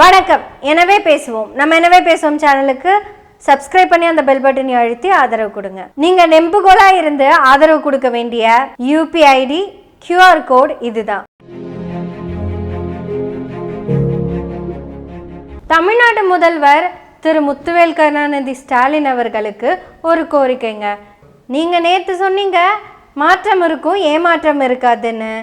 வணக்கம். எனவே பேசுவோம். நம்ம எனவே பேசுவோம் சேனலுக்கு சப்ஸ்கிரைப் பண்ணி அந்த பெல் பட்டனை அழுத்தி ஆதரவு கொடுங்க. நீங்க நெம்புகோலா இருந்து ஆதரவு கொடுக்க வேண்டிய யூபிஐடி கியூஆர் கோட் இதுதான். தமிழ்நாடு முதல்வர் திரு முத்துவேல் கருணாநிதி ஸ்டாலின் அவர்களுக்கு ஒரு கோரிக்கைங்க. நீங்க நேற்று சொன்னீங்க மாற்றம் இருக்கும் ஏமாற்றம் இருக்காதுன்னு.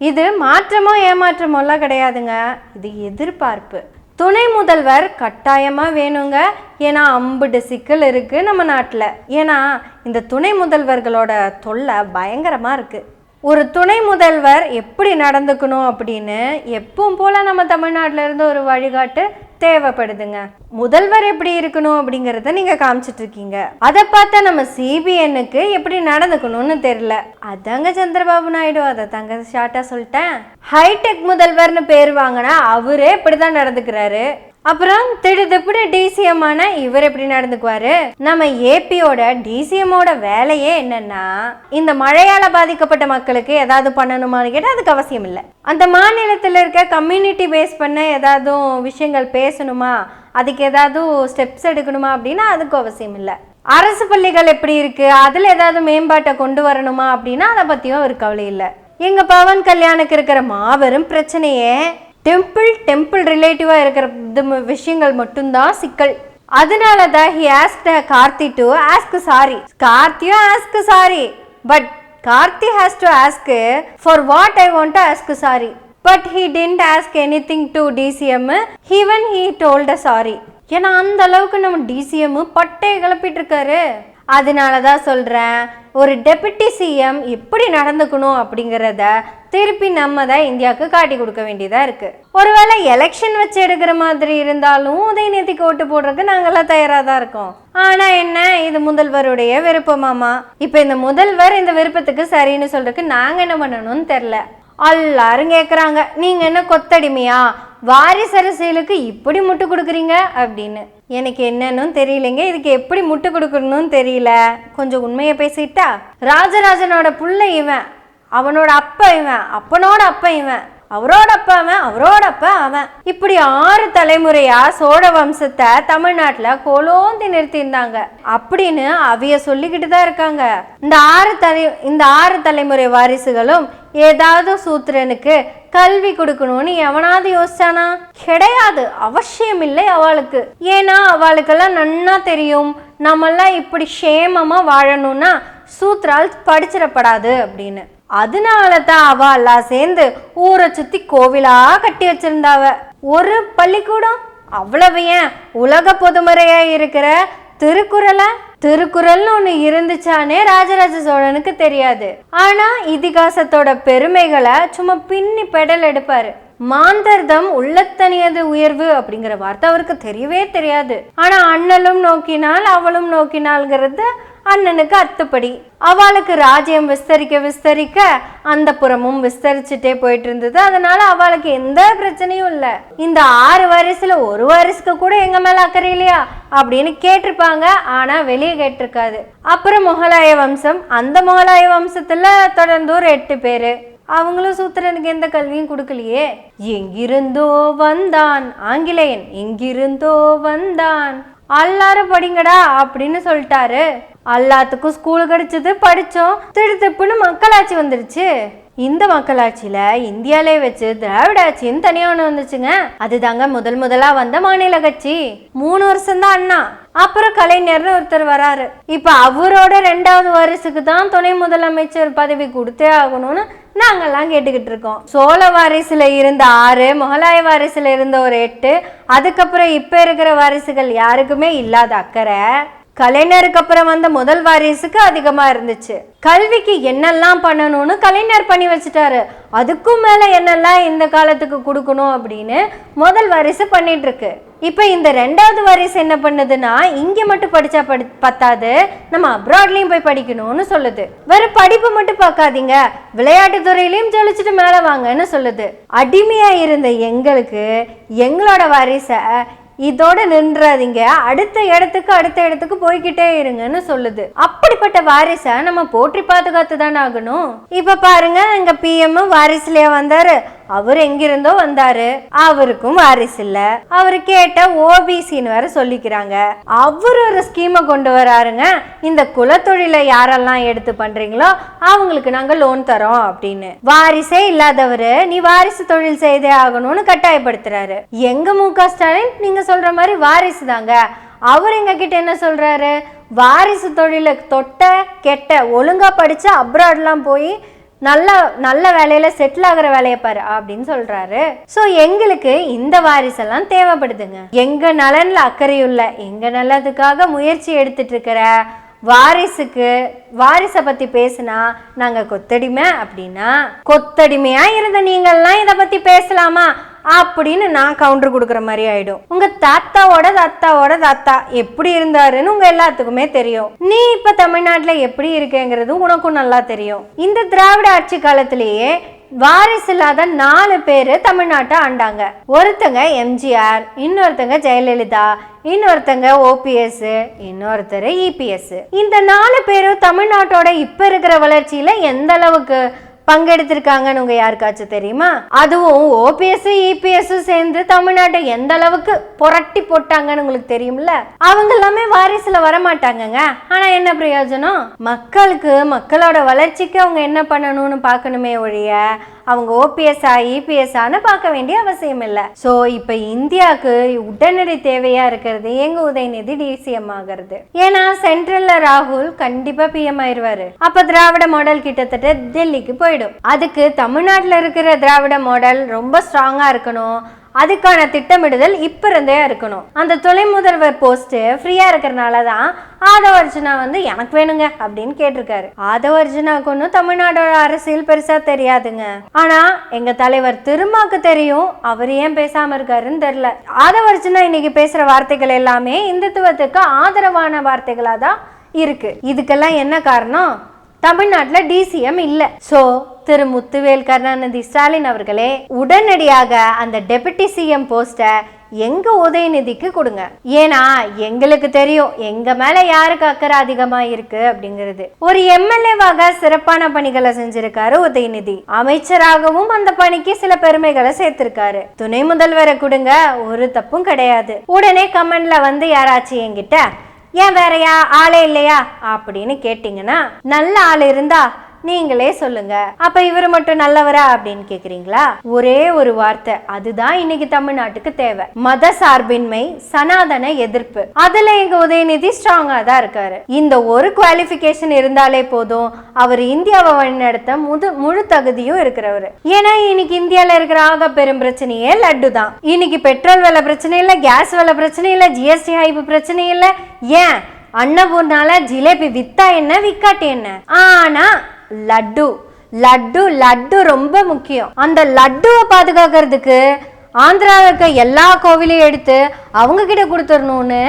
இது மாற்றமோ ஏமாற்றமோலாம் கிடையாதுங்க. இது எதிர்பார்ப்பு. துணை முதல்வர் கட்டாயமாக வேணுங்க. ஏன்னா அம்புட்டு சிக்கல் இருக்குது நம்ம நாட்டில். ஏன்னா இந்த துணை முதல்வர்களோட தொல்லை பயங்கரமாக இருக்குது ஒரு துணை முதல்வர் எப்படி நடந்துக்கணும் அப்படின்னு எப்பவும் போல் நம்ம தமிழ்நாட்டிலேருந்து ஒரு வழிகாட்டு தேவைப்படுதுங்க. முதல்வர் எப்படி இருக்கணும் அப்படிங்கறத நீங்க காமிச்சிட்டு இருக்கீங்க அதை பார்த்தா நம்ம சிபிஎன்னுக்கு எப்படி நடந்துக்கணும்னு தெரியல. அதாங்க சந்திரபாபு நாயுடு அதை தாங்க ஷார்ட்டா சொல்லிட்டேன். ஹைடெக் முதல்வர்னு பேர் வாங்கினா அவரே இப்படிதான் நடந்துக்கிறாரு. அப்புறம் திடுதிப்புடு டிசிஎம்மான இவர் எப்படி நடந்துக்குவாரு? நம்ம ஏபியோட டிசிஎம்மோட வேலையே என்னன்னா இந்த மழையால பாதிக்கப்பட்ட மக்களுக்கு ஏதாவது பண்ணணுமான்னு கேட்டால் அதுக்கு அவசியம் இல்லை. அந்த மாநிலத்தில் இருக்க கம்யூனிட்டி பேஸ் பண்ண ஏதாவது விஷயங்கள் பேசணுமா? அதுக்கு ஏதாவது ஸ்டெப்ஸ் எடுக்கணுமா அப்படின்னா அதுக்கு அவசியம் இல்லை. அரசு பள்ளிகள் எப்படி இருக்கு? அதில் ஏதாவது மேம்பாட்டை கொண்டு வரணுமா அப்படின்னா அதை பற்றியும் அவர் கவலை இல்லை. எங்க பவன் கல்யாணுக்கு இருக்கிற மாபெரும் பிரச்சனையே டெம்பிள் டெம்பிள் ரிலேட்டிவாக இருக்கிற இது விஷயங்கள் மட்டும்தான் சிக்கல். அதனால தான் he ask Karthi to ask sorry. கார்த்தியும் ask sorry. But Karthi has to ask for what I want to ask sorry. But he didn't ask anything to TCM even he told sorry ஏன்னா அந்த அளவுக்கு நம்ம DCM பட்டையை கிளப்பிட்டு இருக்காரு. அதனால தான் சொல்கிறேன் ஒரு டெபுட்டி சிஎம் எப்படி நடந்துக்கணும் அப்படிங்கிறத திருப்பி நம்ம தான் இந்தியாவுக்கு காட்டி கொடுக்க வேண்டியதாக இருக்குது ஒருவேளை எலெக்ஷன் வச்சு எடுக்கிற மாதிரி இருந்தாலும் உதயநிதிக்கு ஓட்டு போடுறதுக்கு நாங்களாம் தயாராக தான் இருக்கோம். ஆனால் என்ன இது முதல்வருடைய விருப்பமாமா இப்போ இந்த முதல்வர் இந்த விருப்பத்துக்கு சரின்னு சொல்கிறதுக்கு நாங்கள் என்ன பண்ணணும்னு தெரில எல்லாரும் கேட்குறாங்க நீங்கள் என்ன கொத்தடிமையா? வாரிசு அரசியலுக்கு இப்படி முட்டு கொடுக்குறீங்க? அப்படின்னு. எனக்கு என்னன்னு தெரியலைங்க இதுக்கு எப்படி முட்டு கொடுக்கணும்னு தெரியல. கொஞ்சம் உண்மையை பேசிட்டா? ராஜராஜனோட புள்ள இவன். அவனோட அப்பா இவன் அப்பனோட அப்பா இவன் அவரோட அப்பா அவன் அவரோட அப்பா அவன். இப்படி ஆறு தலைமுறையா சோழ வம்சத்தை தமிழ்நாட்டில் கோலோந்தி நிறுத்தியிருந்தாங்க. அப்படின்னு அவைய சொல்லிக்கிட்டு தான் இருக்காங்க. இந்த ஆறு தலை இந்த ஆறு தலைமுறை வாரிசுகளும் ஏதாவது சூத்திரனுக்கு கல்வி கொடுக்கணும்னு எவனாவது யோசிச்சானா? கிடையாது அவசியம் இல்லை அவளுக்கு. ஏன்னா அவளுக்கெல்லாம் நன்னா தெரியும். நம்மெல்லாம் இப்படி சேமமா வாழணும்னா சூத்ரால் படிச்சிடப்படாது அப்படின்னு. அதனால தான் அவ எல்லாம் சேர்ந்து ஊரை சுத்தி கோவிலா கட்டி வச்சிருந்தாவ. ஒரு பள்ளிக்கூடம்? அவ்வளவு ஏன்? உலக பொதுமறையா இருக்கிற திருக்குறளை? திருக்குறள்னு ஒன்று இருந்துச்சானே ராஜராஜ சோழனுக்கு தெரியாது. ஆனால் இதிகாசத்தோட பெருமைகளை சும்மா பின்னி பெடல் எடுப்பாரு. மாந்தர்தம் உள்ளத்தனியது உயர்வு அப்படிங்கிற வார்த்தை அவருக்கு தெரியவே தெரியாது. ஆனால் அண்ணலும் நோக்கினால் அவளும் நோக்கினாள்ங்கிறது அண்ணனுக்கு அத்துப்படி. அவளுக்கு ராஜ்யம் விஸ்தரிக்க விஸ்தரிக்க அந்த புறமும் விஸ்தரிச்சுட்டே போயிட்டு இருந்தது அதனால அவளுக்கு எந்த பிரச்சனையும் இல்லை. இந்த ஆறு வயசுல ஒரு வயசுக்கு கூட எங்க மேல அக்கறை இல்லையா? அப்படின்னு கேட்டிருப்பாங்க. ஆனா வெளியே கேட்டிருக்காது. அப்புறம் முகலாய வம்சம் அந்த முகலாய வம்சத்துல தொடர்ந்து ஒரு எட்டு பேரு. அவங்களும் சூத்திரனுக்கு எந்த கல்வியும் கொடுக்கலையே. எங்கிருந்தோ வந்தான் ஆங்கிலேயன் எங்கிருந்தோ வந்தான். எல்லாரும் படிங்கடா அப்படின்னு சொல்லிட்டாரு. எல்லாத்துக்கும் ஸ்கூல் கிடைச்சது படித்தோம் திடுதிப்புன்னு மக்களாட்சி வந்துருச்சு. இந்த மக்களாட்சியில இந்தியாலே வச்சு திராவிட ஆட்சின்னு தனியா ஒன்று வந்துச்சுங்க. அதுதாங்க முதல் முதலா வந்த மாநில கட்சி. மூணு வருஷம்தான் அண்ணா. அப்புறம் கலைஞர்னு ஒருத்தர் வராரு. இப்ப அவரோட ரெண்டாவது வாரிசுக்கு தான் துணை முதலமைச்சர் பதவி கொடுத்தே ஆகணும்னு நாங்கெல்லாம் கேட்டுக்கிட்டு இருக்கோம். சோழ வாரிசுல இருந்த ஆறு முகலாய வாரிசுல இருந்த ஒரு எட்டு அதுக்கப்புறம் இப்ப இருக்கிற வாரிசுகள் யாருக்குமே இல்லாத அக்கறை. கலைஞருக்கு அப்புறம் வந்த முதல் வாரிசுக்கு அதிகமா இருந்துச்சு. கல்விக்கு என்னெல்லாம் பண்ணணும்னு கலைஞர் பண்ணி வச்சுட்டாரு. அதுக்கும் மேல என்னெல்லாம் இந்த காலத்துக்கு கொடுக்கணும் அப்படின்னு முதல் வாரிசு பண்ணிட்டு இருக்கு இப்போ இந்த ரெண்டாவது வாரிசு என்ன பண்ணுதுன்னா இங்க மட்டும் படிச்சா படி பத்தாது நம்ம அப்ராட்லயும் போய் படிக்கணும்னு சொல்லுது. வெறும் படிப்பு மட்டும் பார்க்காதீங்க விளையாட்டு துறையிலயும் ஜொலிச்சுட்டு மேல வாங்கன்னு சொல்லுது. அடிமையா இருந்த எங்களுக்கு எங்களோட வாரிசை இதோட நின்றாதீங்க. அடுத்த இடத்துக்கு அடுத்த இடத்துக்கு போய்கிட்டே இருங்கன்னு சொல்லுது. அப்படிப்பட்ட வாரிசை நம்ம போற்றி பாதுகாத்து தானே ஆகணும்? இப்ப பாருங்க எங்க பிஎம் வாரிசுலேயே வந்தாரு. அவர் எங்கிருந்தோ வந்தாரு. அவருக்கும் வாரிசு இல்ல. அவர் கேட்ட ஓபிசின்னு வேற சொல்லிக்கிறாங்க. அவர் ஒரு ஸ்கீமை கொண்டு வராருங்க. இந்த குலத்தொழிலை யாரெல்லாம் எடுத்து பண்றீங்களோ அவங்களுக்கு நாங்க லோன் தரோம் அப்படின்னு. வாரிசே இல்லாதவரு நீ வாரிசு தொழில் செய்தே ஆகணும்னு கட்டாயப்படுத்துறாரு. எங்க மு க ஸ்டாலின்? நீங்க சொல்ற மாதிரி வாரிசு தாங்க. அவர் எங்க கிட்ட என்ன சொல்றாரு? வாரிசு தொழிலை தொட்ட கெட்ட ஒழுங்கா படிச்சு அப்ராட்லாம் போய் நல்ல நல்ல வேலையில செட்டில் ஆகுற வேலையை பாரு அப்படின்னு சொல்றாரு. ஸோ எங்களுக்கு இந்த வாரிசெல்லாம் தேவைப்படுதுங்க. எங்க நலன்ல அக்கறையுள்ள எங்க நல்லதுக்காக முயற்சி எடுத்துட்டு இருக்கிற வாரிசுக்கு வாரிசை பத்தி பேசுனா நாங்க கொத்தடிமை அப்படின்னா கொத்தடிமையா இருந்த நீங்கள்லாம் இதை பத்தி பேசலாமா? அப்படின்னு நான் கவுண்டர் கொடுக்குற மாதிரி ஆயிடும். உங்க தாத்தாவோட தாத்தாவோட தாத்தா எப்படி இருந்தாருன்னு உங்க எல்லாத்துக்குமே தெரியும். நீ இப்ப தமிழ்நாட்டுல எப்படி இருக்கேங்கிறது உனக்கும் நல்லா தெரியும். இந்த திராவிட ஆட்சி காலத்திலேயே வாரிசு இல்லாத நாலு பேர் தமிழ்நாட்டை ஆண்டாங்க. ஒருத்தங்க எம்ஜிஆர் இன்னொருத்தங்க ஜெயலலிதா இன்னொருத்தங்க ஓபிஎஸ் இன்னொருத்தர் இபிஎஸ் இந்த நாலு பேரும் தமிழ்நாட்டோட இப்ப இருக்கிற வளர்ச்சியில எந்த அளவுக்கு பங்கெடுத்திருக்காங்கன்னு உங்க யாருக்காச்சும் தெரியுமா? அதுவும் ஓபிஎஸ் இபிஎஸ் சேர்ந்து தமிழ்நாட்டை எந்த அளவுக்கு புரட்டி போட்டாங்கன்னு உங்களுக்கு தெரியும்ல? அவங்க எல்லாமே வாரிசுல வர மாட்டாங்கங்க ஆனா என்ன பிரயோஜனம்? மக்களுக்கு மக்களோட வளர்ச்சிக்கு அவங்க என்ன பண்ணணும்னு பார்க்கணுமே ஒழிய அவங்க ஓபிஎஸ்ஆ இபிஎஸ்ஆன்னு பார்க்க வேண்டிய அவசியம் இல்லை ஸோ இப்போ இந்தியாவுக்கு உடனடி தேவையா இருக்கிறது எங்க உதயநிதி டிசிஎம் ஆகிறது? ஏன்னா சென்ட்ரல்ல ராகுல் கண்டிப்பா பிஎம் ஆயிருவாரு. அப்ப திராவிட மாடல் கிட்டத்தட்ட டெல்லிக்கு போயிடும். அதுக்கு தமிழ்நாட்டில் இருக்கிற திராவிட மாடல் ரொம்ப ஸ்ட்ராங்கா இருக்கணும். அதுக்கான திட்டமிடுதல் இப்போ இருந்தே இருக்கணும். அந்த துணை முதல்வர் போஸ்ட் ஃப்ரீயா இருக்கிறனால தான் ஆதவ அர்ஜுனா வந்து எனக்கு வேணுங்க அப்படின்னு கேட்டிருக்காரு. ஆதவ அர்ஜுனாவுக்கு ஒன்றும் தமிழ்நாடோட அரசியல் பெருசா தெரியாதுங்க. ஆனா எங்க தலைவர் திருமாக்கு தெரியும். அவர் ஏன் பேசாம இருக்காருன்னு தெரியல. ஆதவ அர்ஜுனா இன்னைக்கு பேசுற வார்த்தைகள் எல்லாமே இந்துத்துவத்துக்கு ஆதரவான வார்த்தைகளா தான் இருக்கு. இதுக்கெல்லாம் என்ன காரணம்? தமிழ்நாட்டில் டிசிஎம் இல்லை. ஸோ திரு முத்துவேல் கருணாநிதி ஸ்டாலின் அவர்களே உடனடியாக அந்த டெபுட்டி சிஎம் போஸ்ட்டை எங்க உதயநிதிக்கு கொடுங்க. ஏன்னா எங்களுக்கு தெரியும் எங்க மேல யாருக்கு அக்கறை அதிகமா இருக்கு அப்படிங்கிறது. ஒரு எம்எல்ஏவாக சிறப்பான பணிகளை செஞ்சிருக்காரு உதயநிதி. அமைச்சராகவும் அந்த பணிக்கு சில பெருமைகளை சேர்த்திருக்காரு. துணை முதல்வரை கொடுங்க ஒரு தப்பும் கிடையாது. உடனே கமெண்ட்ல வந்து யாராச்சும் என்கிட்ட ஏன் வேறயா? ஆளே இல்லையா? அப்படின்னு கேட்டிங்கன்னா நல்ல ஆள் இருந்தா நீங்களே சொல்லுங்க. அப்ப இவர் மட்டும் நல்லவரா அப்படின்னு கேக்குறீங்களா? ஒரே ஒரு வார்த்தை அதுதான் இன்னைக்கு தமிழ்நாட்டுக்கு தேவை. மத சார்பின்மை சனாதன எதிர்ப்பு. அதுல எங்க உதயநிதி ஸ்ட்ராங்கா தான் இருக்காரு. இந்த ஒரு குவாலிபிகேஷன் இருந்தாலே போதும் அவர் இந்தியாவை வழிநடத்த முது முழு தகுதியும் இருக்கிறவர். ஏன்னா இன்னைக்கு இந்தியால இருக்கிற ஆக பெரும் பிரச்சனையே லட்டு தான். இன்னைக்கு பெட்ரோல் விலை பிரச்சனை இல்ல கேஸ் விலை பிரச்சனை இல்ல ஜிஎஸ்டி ஹைப் பிரச்சனை இல்ல. ஏன்? அன்னபூர்னால ஜிலேபி வித்தா என்ன விக்காட்டி என்ன? ஆனா லட்டு. லட்டு லட்டு ரொம்ப முக்கியம். அந்த லட்டுவை பாதுகாக்கிறதுக்கு ஆந்திராவில் இருக்க எல்லா கோவிலையும் எடுத்து அவங்க கிட்ட கொடுத்துடணும்னு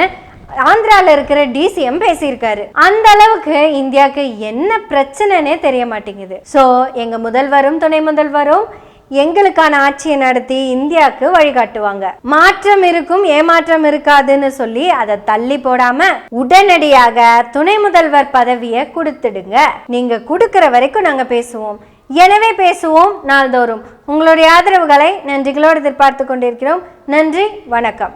ஆந்திரால இருக்கிற டிசிஎம் பேசியிருக்காரு. அந்த அளவுக்கு இந்தியாவுக்கு என்ன பிரச்சனைனே தெரிய மாட்டேங்குது. ஸோ எங்க முதல்வரும் துணை முதல்வரும் எங்களுக்கான ஆட்சியை நடத்தி இந்தியாவுக்கு வழிகாட்டுவாங்க. மாற்றம் இருக்கும் ஏமாற்றம் இருக்காதுன்னு சொல்லி அதை தள்ளி போடாம உடனடியாக துணை முதல்வர் பதவியை கொடுத்துடுங்க. நீங்க கொடுக்கிற வரைக்கும் நாங்க பேசுவோம். எனவே பேசுவோம் நாள்தோறும். உங்களுடைய ஆதரவுகளை நன்றிகளோடு எதிர்பார்த்து கொண்டிருக்கிறோம். நன்றி வணக்கம்.